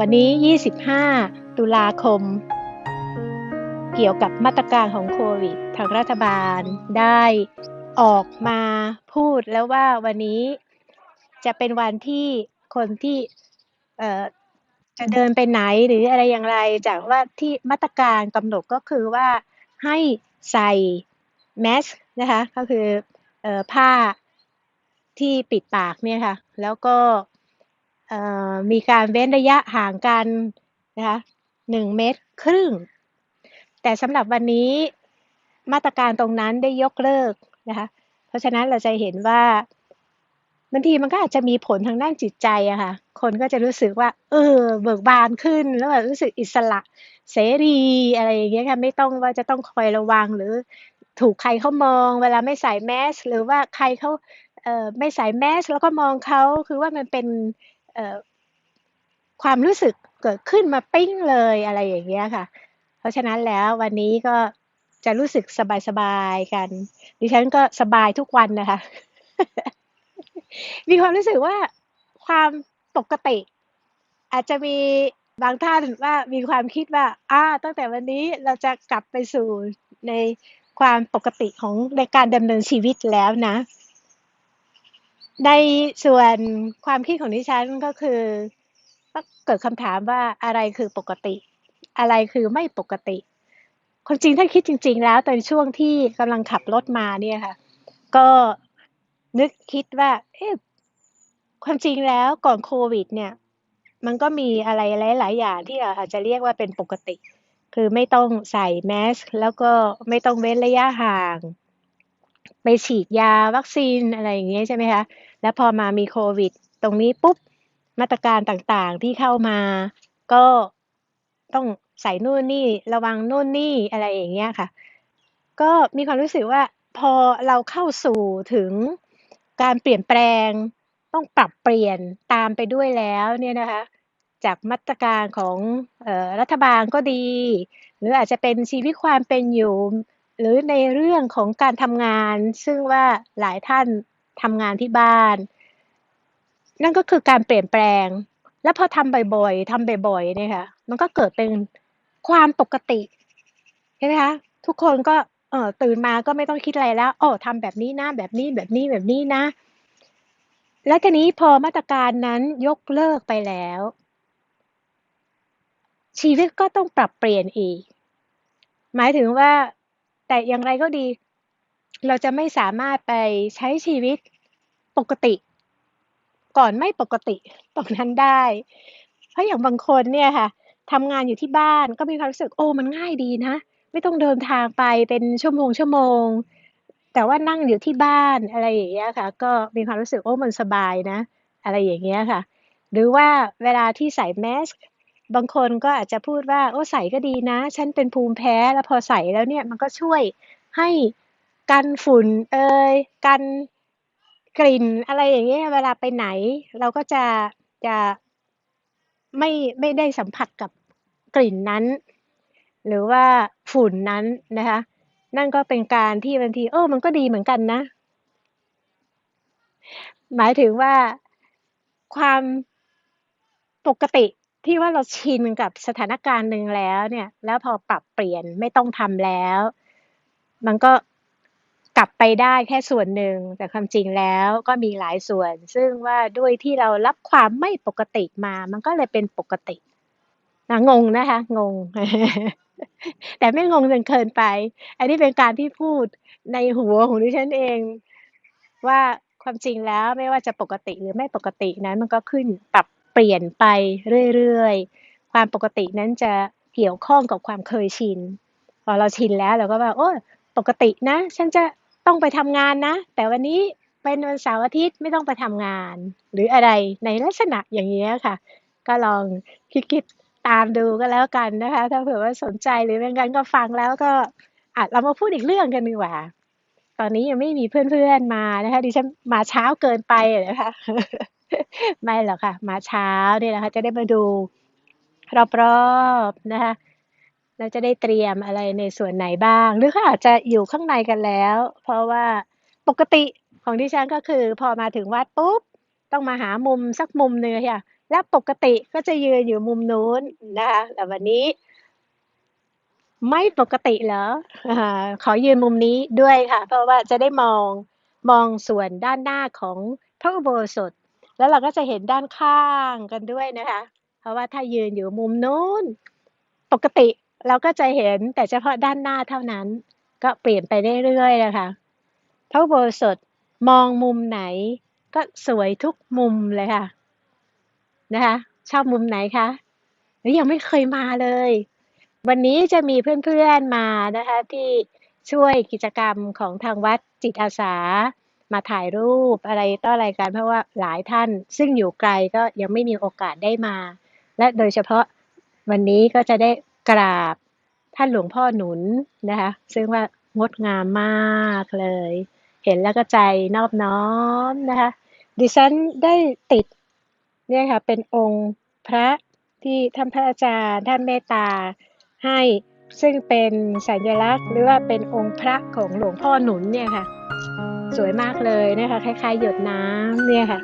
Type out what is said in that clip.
วันนี้ 25 ตุลาคม เกี่ยวกับมาตรการของโควิด ทางรัฐบาลได้ออกมาพูดแล้วว่าวันนี้จะเป็นวันที่คนที่จะเดินไปไหนหรืออะไรอย่างไร จากว่าที่มาตรการกำหนดก็คือว่าให้ใส่แมสนะคะก็คือออผ้าที่ปิดปากเนี่ยค่ะ แล้วก็ มีการเว้นระยะห่างกันนะคะหนึ่งเมตรครึ่ง แต่สำหรับวันนี้มาตรการตรงนั้นได้ยกเลิกนะคะเพราะฉะนั้นเราจะเห็นว่าบางทีมันก็อาจจะมีผลทางด้านจิตใจอะค่ะ คนก็จะรู้สึกว่า เออ เบิกบานขึ้น แล้วแบบรู้สึกอิสระเสรีอะไรอย่างเงี้ยค่ะ ไม่ต้องว่าจะต้องคอยระวังหรือถูกใครเขามอง เวลาไม่ใส่แมส หรือว่าใครเขาเอ่อไม่ใส่แมส แล้วก็มองเขาคือว่ามันเป็น ความรู้สึกเกิดขึ้นมาปิ้งเลยอะไรอย่างเงี้ยค่ะ เพราะฉะนั้นแล้ววันนี้ก็จะรู้สึกสบายๆกัน ดิฉันก็สบายทุกวันนะคะ มีความรู้สึกว่าความปกติ อาจจะมีบางท่านว่ามีความคิดว่าอ่าตั้งแต่วันนี้เราจะกลับไปสู่ในความปกติของในการดำเนินชีวิตแล้วนะ ในส่วนความคิดของดิฉันก็คือก็เกิดคำถามว่าอะไรคือปกติ อะไรคือไม่ปกติคนจริงถ้าคิดจริง ๆ แล้วตอนช่วงที่กำลังขับรถมาเนี่ยค่ะ ก็นึกคิดว่า เอ๊ะความจริงแล้วก่อนโควิด เนี่ย มันก็มีอะไรหลาย ๆ อย่างที่เราอาจจะเรียกว่าเป็นปกติ คือไม่ต้องใส่แมสก์แล้วก็ไม่ต้องเว้นระยะห่าง ไปฉีดยาวัคซีนอะไรอย่างเงี้ยใช่ไหมคะ แล้วพอมามีโควิด ตรงนี้ปุ๊บมาตรการต่างๆที่เข้ามาก็ต้องใส่นู่นนี่ระวังนู่นนี่อะไรอย่างเงี้ยค่ะ ก็มีความรู้สึกว่าพอเราเข้าสู่ถึงการเปลี่ยนแปลง ต้องปรับเปลี่ยนตามไปด้วยแล้วเนี่ยนะคะ จากมาตรการของออรัฐบาลก็ดี หรืออาจจะเป็นชีวิตความเป็นอยู่ หรือในเรื่องของการทำงาน ซึ่งว่าหลายท่านทำงานที่บ้าน นั่นก็คือการเปลี่ยนแปลง แล้วพอทำบ่อยๆทำบ่อยๆเนี่ยค่ะ มันก็เกิดเป็นความปกติใช่ไหมคะทุกคนก็เออตื่นมาก็ไม่ต้องคิดอะไรแล้วอ้อทำแบบนี้นะแบบนี้แบบนี้แบบนี้นะ แล้วทีนี้พอมาตรการนั้นยกเลิกไปแล้ว ชีวิตก็ต้องปรับเปลี่ยนอีก หมายถึงว่า แต่อย่างไรก็ดี เราจะไม่สามารถไปใช้ชีวิตปกติ ก่อนไม่ปกติตรงนั้นได้ เพราะอย่างบางคนเนี่ยค่ะทำงานอยู่ที่บ้านก็มีความรู้สึกโอ้มันง่ายดีนะ ไม่ต้องเดินทางไปเป็นชั่วโมงๆแต่ว่านั่งอยู่ที่บ้านอะไรอย่างเงี้ยค่ะ ก็มีความรู้สึกโอ้มันสบายนะ อะไรอย่างเงี้ยค่ะ หรือว่าเวลาที่ใส่แมส บางคนก็อาจจะพูดว่าโอ้ใส่ก็ดีนะ ฉันเป็นภูมิแพ้แล้วพอใส่แล้วเนี่ยมันก็ช่วยให้กันฝุ่นเอ่ยกันกลิ่นอะไรอย่างเงี้ยเวลาไปไหน เราก็จะจะไม่ไม่ได้สัมผัสกับกลิ่นนั้น หรือว่าฝุ่นนั้นนะคะ นั่นก็เป็นการที่บางทีเออมันก็ดีเหมือนกันนะ หมายถึงว่าความปกติ ที่ว่าเราชินกับสถานการณ์หนึ่งแล้วเนี่ย แล้วพอปรับเปลี่ยนไม่ต้องทำแล้ว มันก็กลับไปได้แค่ส่วนหนึ่ง แต่ความจริงแล้วก็มีหลายส่วน ซึ่งว่าด้วยที่เรารับความไม่ปกติมา มันก็เลยเป็นปกตินะงงนะคะ งง แต่ไม่งงจนเกินไป อันนี้เป็นการที่พูดในหัวของดิฉันเอง ว่าความจริงแล้วไม่ว่าจะปกติหรือไม่ปกตินั้น มันก็ขึ้นปรับ เปลี่ยนไปเรื่อยๆ ความปกตินั้นจะเกี่ยวข้องกับความเคยชิน พอเราชินแล้วเราก็ว่าโอ้ปกตินะ ฉันจะต้องไปทำงานนะ แต่วันนี้เป็นวันเสาร์อาทิตย์ไม่ต้องไปทำงาน หรืออะไรในลักษณะอย่างเงี้ค่ะ ก็ลองคิดๆตามดูก็แล้วกันนะคะ ถ้าเผื่อว่าสนใจหรือไม่งั้นก็ฟังแล้วก็อ่าเรามาพูดอีกเรื่องกันดีกว่า ตอนนี้ยังไม่มีเพื่อนๆมานะคะ ดิฉันมาเช้าเกินไปนะคะ ไม่หรอกค่ะ มาเช้าเนี่ยนะคะ จะได้มาดูรอบๆนะคะแล้วจะได้เตรียมอะไรในส่วนไหนบ้าง หรือเขาอาจจะอยู่ข้างในกันแล้ว เพราะว่าปกติของดิฉันก็คือ พอมาถึงวัดปุ๊บต้องมาหามุมสักมุมหนึ่งอค่ะแและปกติก็จะยืนอยู่มุมนู้นนะคะแต่วันนี้ ไม่ปกติเหรอขอยืนมุมนี้ด้วยค่ะ เพราะว่าจะได้มองมองส่วนด้านหน้าของพระอุโบสถ แล้วเราก็จะเห็นด้านข้างกันด้วยนะคะ เพราะว่าถ้ายืนอยู่มุมนู้น ปกติเราก็จะเห็นแต่เฉพาะด้านหน้าเท่านั้น ก็เปลี่ยนไปเรื่อยๆนะคะพระโบสถมองมุมไหน ก็สวยทุกมุมเลยค่ะ นะคะชอบมุมไหนคะหรือยังไม่เคยมาเลย วันนี้จะมีเพื่อนๆมานะคะที่ช่วยกิจกรรมของทางวัดจิตอาสา มาถ่ายรูปอะไรต่ออะไรกัน เพราะว่าหลายท่าน ซึ่งอยู่ไกลก็ยังไม่มีโอกาสได้มา และโดยเฉพาะวันนี้ก็จะได้กราบท่านหลวงพ่อหนุนนะคะ ซึ่งว่างดงามมากเลย เห็นแล้วก็ใจนอบน้อมนะคะ ดิฉันได้ติดเนี่ยค่ะเป็นองค์พระที่ท่านพระอาจารย์ท่านเมตตาให้ซึ่งเป็นสัญลักษณ์หรือว่าเป็นองค์พระของหลวงพ่อหนุนเนี่ยค่ะ สวยมากเลยนะคะคล้ายๆ หยดน้ำเนี่ยค่ะ